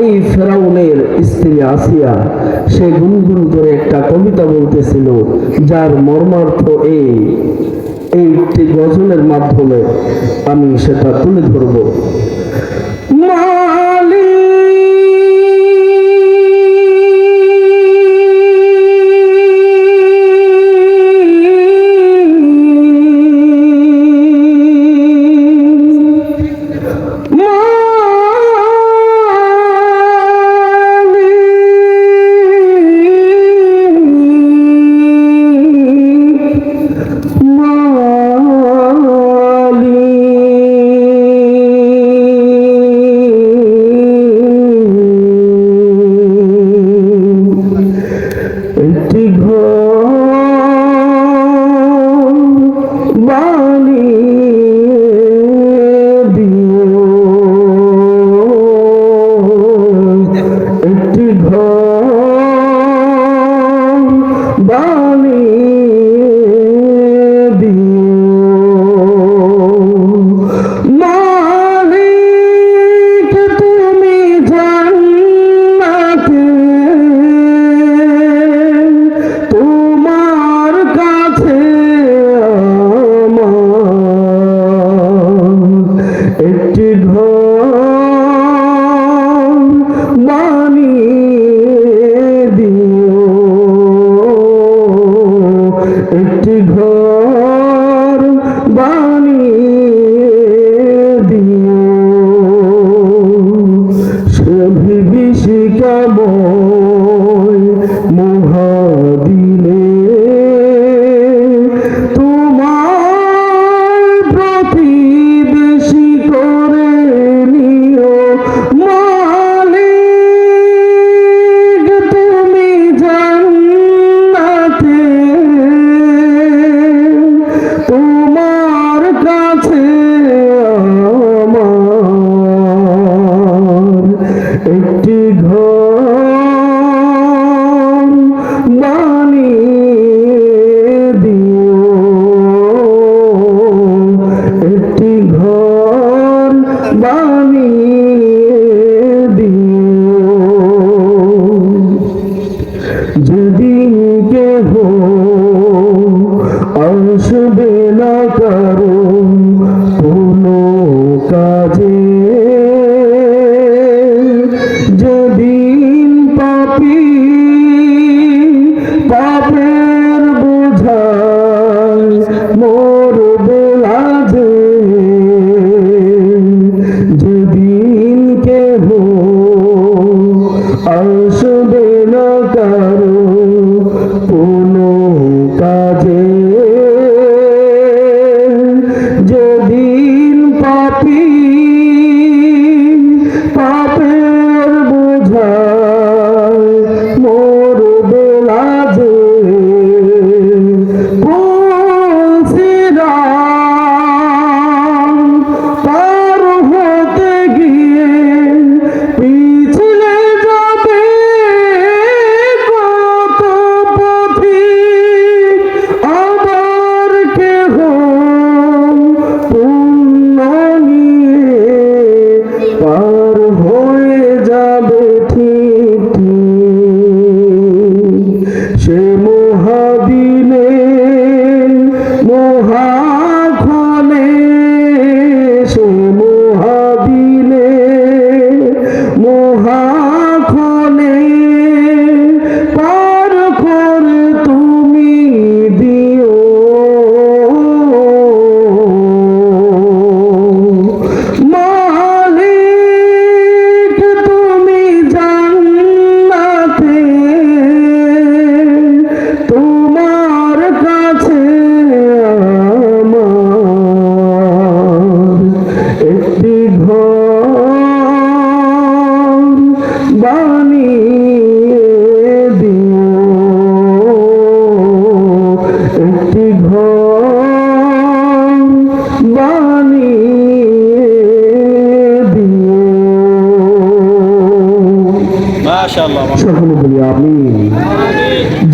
এই ফেরাউনের স্ত্রী আসিয়া সে গুনগুন করে একটা কবিতা বলতেছিল, যার মর্মার্থ এই একটি গজলের মাধ্যমে আমি সেটা তুলে ধরব। মালিক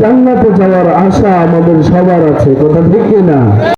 জান্নাতে যাওয়ার আশা আমাদের সবার আছে কথা ঠিক না